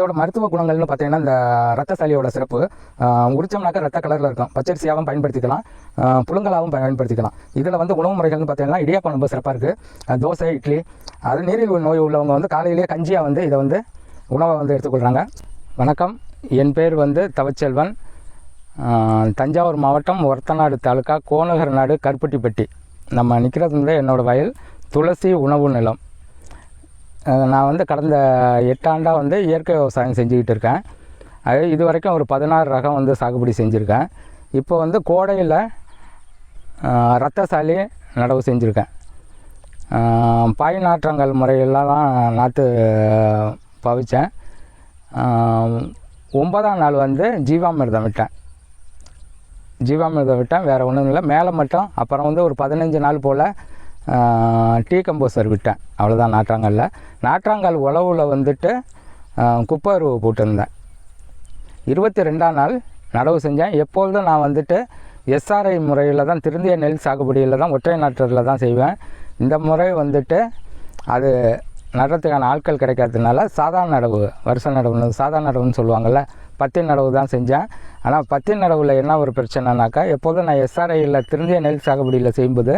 இதோட மருத்துவ குணங்கள்னு பார்த்தீங்கன்னா இந்த ரத்த சளியோட சிறப்பு உரிச்சோம்னாக்கா ரத்த கலரில் இருக்கும். பச்சரிசியாகவும் பயன்படுத்திக்கலாம். புழுங்கலாகவும் பயன்படுத்திக்கலாம். இதில் வந்து உணவு முறைகள்னு பார்த்தீங்கன்னா இடியாப்பம் ரொம்ப சிறப்பாக இருக்குது தோசை இட்லி அது நீரிழிவு நோய் உள்ளவங்க வந்து காலையிலேயே கஞ்சியாக வந்து இதை வந்து உணவை வந்து எடுத்துக்கொள்கிறாங்க வணக்கம். என் பேர் வந்து தவச்செல்வன். தஞ்சாவூர் மாவட்டம் ஒரத்தநாடு தாலுக்கா கோனகர் நாடு கருப்பட்டிப்பட்டி. நம்ம நிற்கிறது வந்து என்னோடய வயல் துளசி உணவு நிலம். நான் வந்து கடந்த எட்டாண்டாக வந்து இயற்கை விவசாயம் செஞ்சுக்கிட்டு இருக்கேன். அது இது வரைக்கும் ஒரு பதினாறு ரகம் வந்து சாகுபடி செஞ்சுருக்கேன். இப்போ வந்து கோடையில் ரத்தசாலி நடவு செஞ்சுருக்கேன். பாய் நாற்றங்கள் முறையெல்லாம் தான் நாற்று பவிச்சேன். ஒன்பதாம் நாள் வந்து ஜீவாமிர்தம் விட்டேன். ஜீவாமிர்தம் விட்டேன் வேறு ஒன்றும் இல்லை. மேலே மட்டும் அப்புறம் வந்து ஒரு பதினஞ்சு நாள் போல் டீ கம்போசர் விட்டேன். அவ்வளோதான் நாற்றாங்கல்ல. நாற்றாங்கல் உழவில் வந்துட்டு குப்பை அருவு போட்டிருந்தேன். இருபத்தி ரெண்டாம் நாள் நடவு செஞ்சேன். எப்பொழுதும் நான் வந்துட்டு எஸ்ஆர்ஐ முறையில் தான் திருந்திய நெல் சாகுபடியில் தான் ஒற்றை நாற்றத்தில் தான் செய்வேன். இந்த முறை வந்துட்டு அது நடுறதுக்கான ஆட்கள் கிடைக்காததுனால சாதாரண நடவு வருஷ நடவுன்னு சாதாரண நடவுன்னு சொல்லுவாங்கள்ல பத்தி நடவு தான் செஞ்சேன். ஆனால் பத்தி நடவில் என்ன ஒரு பிரச்சனைனாக்கா எப்போதும் நான் எஸ்ஆர்ஐயில் திருந்திய நெல் சாகுபடியில் செய்யும்போது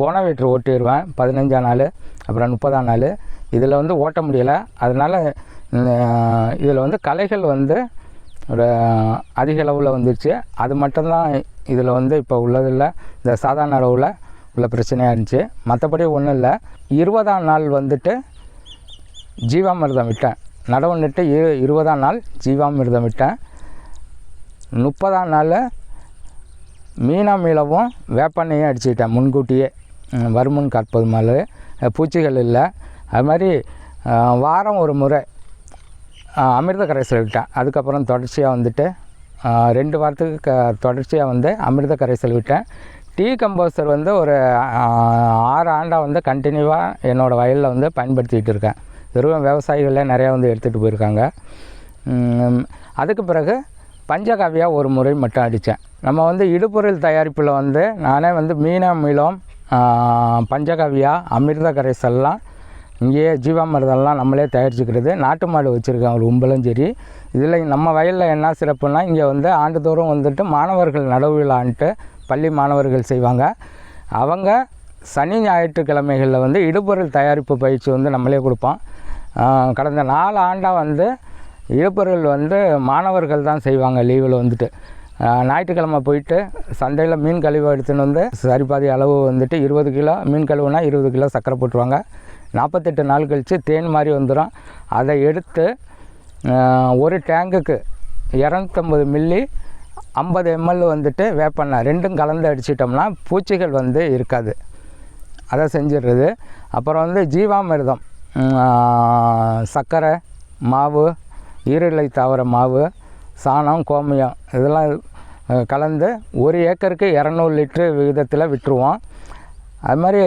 கோணவேற்று ஓட்டிடுவேன் பதினஞ்சாம் நாள் அப்புறம் முப்பதாம் நாள். இதில் வந்து ஓட்ட முடியலை. அதனால் இதில் வந்து கலைகள் வந்து ஒரு அதிக அளவில் வந்துருச்சு. அது மட்டும்தான் இதில் வந்து இப்போ உள்ளதில் இந்த சாதாரண அளவில் உள்ள பிரச்சனையாக இருந்துச்சு. மற்றபடி ஒன்றும் இல்லை. இருபதாம் நாள் வந்துட்டு ஜீவாமிர்தம் விட்டேன். நடவு நட்டு இரு இருபதாம் நாள் ஜீவாமிர்தம் விட்டேன். முப்பதாம் நாள் மீனாமீளவும் வேப்பெண்ணையும் அடிச்சுக்கிட்டேன் முன்கூட்டியே. வருமுன் காப்பது மாதிரி. பூச்சிகள் இல்லை. அது மாதிரி வாரம் ஒரு முறை அமிர்த கரைசல் விட்டேன். அதுக்கப்புறம் தொடர்ச்சியாக வந்துட்டு ரெண்டு வாரத்துக்கு க தொடர்ச்சியாக வந்து அமிர்த கரைசல் விட்டேன். டீ கம்போஸ்டர் வந்து ஒரு ஆறு ஆண்டாக வந்து கண்டினியூவாக என்னோடய வயலில் வந்து பயன்படுத்திகிட்டு இருக்கேன். வெறும் விவசாயிகளே நிறையா வந்து எடுத்துகிட்டு போயிருக்காங்க. அதுக்கு பிறகு பஞ்சகாவியாக ஒரு முறை மட்டும் அடித்தேன். நம்ம வந்து இடுபொருள் தயாரிப்பில் வந்து நானே வந்து மீனமிலம் பஞ்சகவ்யா அமிர்த கரைசல்லாம் இங்கேயே ஜீவாமிர்தம்லாம் நம்மளே தயாரிச்சுக்கிறது. நாட்டு மாடு வச்சுருக்கேன் ஒரு உம்பலும் சரி இதில் நம்ம வயலில் என்ன சிறப்புனா இங்கே வந்து ஆண்டுதோறும் வந்துட்டு மாணவர்கள் நடுவிழான்ட்டு பள்ளி மாணவர்கள் செய்வாங்க. அவங்க சனி ஞாயிற்றுக்கிழமைகளில் வந்து இடுபொருள் தயாரிப்பு பயிற்சி வந்து நம்மளே கொடுப்போம். கடந்த நாலு ஆண்டாக வந்து இடுப்பொருள் வந்து மாணவர்கள் தான் செய்வாங்க லீவில் வந்துட்டு. ஞாயிற்றுக்கிழமை போயிட்டு சந்தையில் மீன் கழிவு எடுத்துன்னு வந்து சரிபாதி அளவு வந்துட்டு இருபது கிலோ மீன் கழுவுனா இருபது கிலோ சர்க்கரை போட்டுருவாங்க. நாற்பத்தெட்டு நாள் கழித்து தேன் மாதிரி வந்துடும் அதை எடுத்து ஒரு டேங்குக்கு இரநூத்தம்பது மில்லி ஐம்பது எம்எல் வந்துட்டு வேப்பெண்ணெய் ரெண்டும் கலந்து அடிச்சிட்டோம்னா பூச்சிகள் வந்து இருக்காது. அதை செஞ்சிடுறது. அப்புறம் வந்து ஜீவாமிர்தம். சர்க்கரை மாவு ஈரலை தாவர மாவு சாணம் கோமியம் இதெல்லாம் கலந்து ஒரு ஏக்கருக்கு இரநூறு லிட்ரு விகிதத்தில் விட்டுருவோம். அது மாதிரி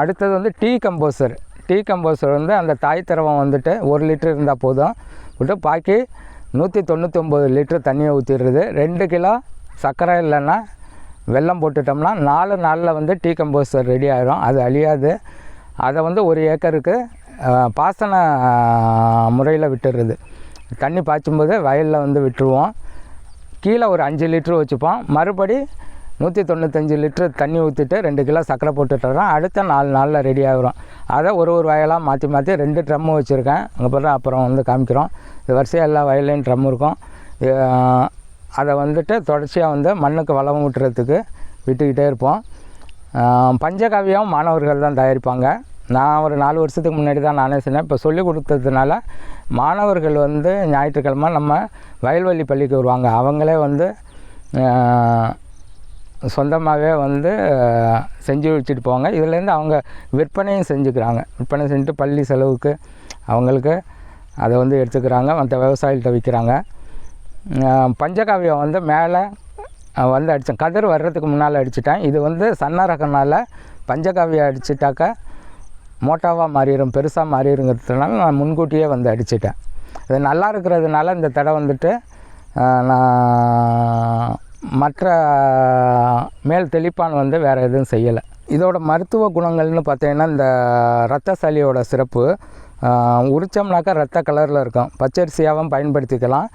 அடுத்தது வந்து டீ கம்போசர். டீ கம்போசர் வந்து அந்த தாய் திரவம் வந்துட்டு ஒரு லிட்டர் இருந்தால் போதும். விட்டு பாக்கி நூற்றி தொண்ணூற்றி ஒம்பது தண்ணியை ஊற்றிடுறது ரெண்டு கிலோ சர்க்கரை இல்லைன்னா வெல்லம் போட்டுட்டோம்னா நாலு நாளில் வந்து டீ கம்போசர் ரெடி ஆகிரும் அது அழியாது. அதை வந்து ஒரு ஏக்கருக்கு பாசன முறையில் விட்டுடுறது. தண்ணி பாய்ச்சும்போது வயலில் வந்து விட்டுருவோம். கீழே ஒரு அஞ்சு லிட்ரு வச்சுப்போம். மறுபடி நூற்றி தொண்ணூத்தஞ்சு லிட்ரு தண்ணி ஊற்றிட்டு ரெண்டு கிலோ சர்க்கரை போட்டுட்டுறோம் அடுத்த நாலு நாளில் ரெடி ஆகிரும் அதை ஒரு ஒரு வயலாக மாற்றி மாற்றி ரெண்டு ட்ரம்மு வச்சுருக்கேன். அங்கே பிறகு அப்புறம் வந்து காமிக்கிறோம். இது வரிசையாக எல்லா வயல்லையும் ட்ரம் இருக்கும். அதை வந்துட்டு தொடர்ச்சியாக வந்து மண்ணுக்கு வளம் ஊட்டுறதுக்கு விட்டுக்கிட்டே இருப்போம். பஞ்சகவியம் பஞ்சகாவியம் மாணவர்கள் தான் தயாரிப்பாங்க. நான் ஒரு நாலு வருஷத்துக்கு முன்னாடி தான் நானே சொன்னேன் இப்போ சொல்லி கொடுத்ததுனால மாணவர்கள் வந்து ஞாயிற்றுக்கிழமை நம்ம வயல்வெளி பள்ளிக்கு வருவாங்க. அவங்களே வந்து சொந்தமாகவே வந்து செஞ்சு வச்சுட்டு போவாங்க. இதுலேருந்து அவங்க விற்பனையும் செஞ்சுக்கிறாங்க. விற்பனை செஞ்சுட்டு பள்ளி செலவுக்கு அவங்களுக்கு அதை வந்து எடுத்துக்கிறாங்க. மற்ற விவசாயிகிட்ட விற்கிறாங்க பஞ்சகாவியம் வந்து மேலே வந்து அடித்தேன் கதிர் வர்றதுக்கு முன்னால் அடிச்சிட்டேன். இது வந்து சன்ன ரகனால் பஞ்சகாவியம் அடிச்சிட்டாக்கா மோட்டாவாக மாறிடும் பெருசாக மாறிடுங்கிறதுனால நான் முன்கூட்டியே வந்து அடிச்சிட்டேன். இது நல்லா இருக்கிறதுனால இந்த தடை வந்துட்டு நான் மற்ற மேல் தெளிப்பான் வந்து வேறு எதுவும் செய்யலை. இதோட மருத்துவ குணங்கள்னு பார்த்தீங்கன்னா இந்த ரத்த சளியோட சிறப்பு உரிச்சோம்னாக்கா ரத்த கலரில் இருக்கும். பச்சரிசியாகவும் பயன்படுத்திக்கலாம்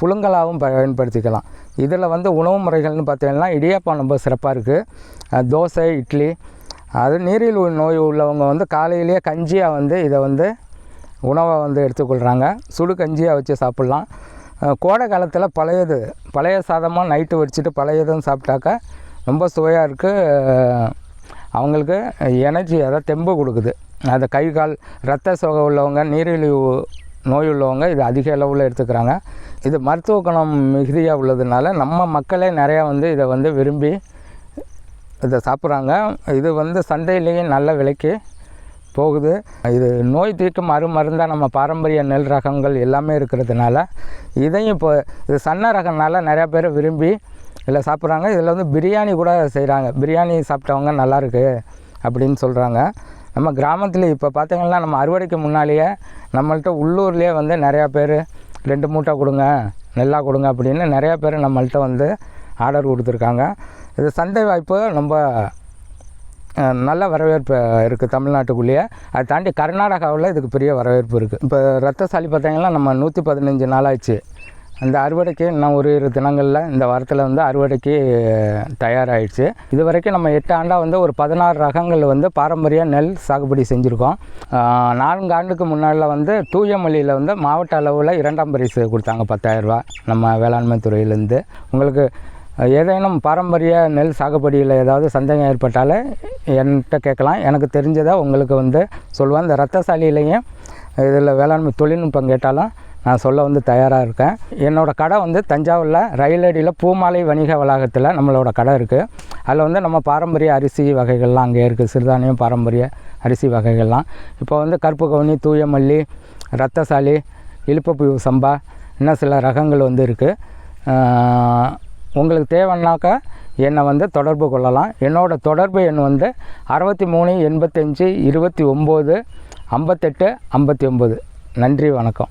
புழுங்கலாகவும் பயன்படுத்திக்கலாம். இதில் வந்து உணவு முறைகள்னு பார்த்தீங்கன்னா இடியாப்பம் ரொம்ப சிறப்பாக இருக்குது தோசை இட்லி அது நீரிழிவு நோய் உள்ளவங்க வந்து காலையிலேயே கஞ்சியாக வந்து இதை வந்து உணவை வந்து எடுத்துக்கொள்கிறாங்க சுடு கஞ்சியாக வச்சு சாப்பிட்லாம். கோடை காலத்தில் பழையது பழைய சாதமாக நைட்டு வடிச்சிட்டு பழையதும் சாப்பிட்டாக்கா ரொம்ப சுவையாக இருக்குது அவங்களுக்கு எனர்ஜி அதாவது தெம்பு கொடுக்குது. அது கை கால் ரத்த சோகை உள்ளவங்க நீரிழிவு நோய் உள்ளவங்க இது அதிக அளவில் எடுத்துக்கிறாங்க. இது மருத்துவ குணம் மிகுதியாக உள்ளதுனால நம்ம மக்களே நிறையா வந்து இதை வந்து விரும்பி இதை சாப்பிட்றாங்க. இது வந்து சந்தையிலேயே நல்ல விலைக்கு போகுது. இது நோய் தீர்க்கும் அருமருந்தாக நம்ம பாரம்பரிய நெல் ரகங்கள் எல்லாமே இருக்கிறதுனால இதையும் இப்போ இது சன்ன ரகம்னால நிறையா பேர் விரும்பி இதில் சாப்பிட்றாங்க. இதில் வந்து பிரியாணி கூட செய்கிறாங்க. பிரியாணி சாப்பிட்டவங்க நல்லாயிருக்கு அப்படின்னு சொல்கிறாங்க. நம்ம கிராமத்தில் இப்போ பார்த்திங்கன்னா நம்ம அறுவடைக்கு முன்னாலேயே நம்மள்ட்ட உள்ளூர்லேயே வந்து நிறையா பேர் ரெண்டு மூட்டை கொடுங்க நெல்லாக கொடுங்க அப்படின்னு நிறையா பேர் நம்மள்ட்ட வந்து ஆர்டர் கொடுத்துருக்காங்க. இது சந்தை வாய்ப்பு ரொம்ப நல்ல வரவேற்பு இருக்குது தமிழ்நாட்டுக்குள்ளேயே. அதை தாண்டி கர்நாடகாவில் இதுக்கு பெரிய வரவேற்பு இருக்குது இப்போ ரத்தசாலி பார்த்தீங்கன்னா நம்ம நூற்றி பதினஞ்சு நாளாச்சு. அந்த அறுவடைக்கு இன்னும் ஒரு இரு தினங்களில் இந்த வாரத்தில் வந்து அறுவடைக்கு தயாராகிடுச்சு இது வரைக்கும் நம்ம எட்டு ஆண்டாக வந்து ஒரு பதினாறு ரகங்கள் வந்து பாரம்பரிய நெல் சாகுபடி செஞ்சுருக்கோம். நான்கு ஆண்டுக்கு முன்னால் வந்து தூயமல்லியில் வந்து மாவட்ட அளவில் இரண்டாம் பரிசு கொடுத்தாங்க பத்தாயிரரூபா நம்ம வேளாண்மை துறையிலேருந்து. உங்களுக்கு ஏதேனும் பாரம்பரிய நெல் சாகுபடியில் ஏதாவது சந்தேகம் ஏற்பட்டால் என்கிட்ட கேட்கலாம். எனக்கு தெரிஞ்சதை உங்களுக்கு வந்து சொல்லுவேன். இந்த ரத்தசாலியிலையும் இதில் வேளாண்மை தொழில்நுட்பம் கேட்டாலும் நான் சொல்ல வந்து தயாராக இருக்கேன். என்னோடய கடை வந்து தஞ்சாவூரில் ரயிலடியில் பூமாலை வணிக வளாகத்தில் நம்மளோட கடை இருக்குது அதில் வந்து நம்ம பாரம்பரிய அரிசி வகைகள்லாம் அங்கே இருக்குது சிறுதானியம் பாரம்பரிய அரிசி வகைகள்லாம். இப்போ வந்து கருப்பு கவுனி தூய மல்லி ரத்தசாலி இழுப்பப்பூ சம்பா இன்னும் சில ரகங்கள் வந்து இருக்குது உங்களுக்கு தேவைன்னாக்கா என்னை வந்து தொடர்பு கொள்ளலாம். என்னோடய தொடர்பு எண் வந்து அறுபத்தி மூணு எண்பத்தஞ்சு இருபத்தி ஒம்பது ஐம்பத்தெட்டு ஐம்பத்தி ஒம்பது. நன்றி வணக்கம்.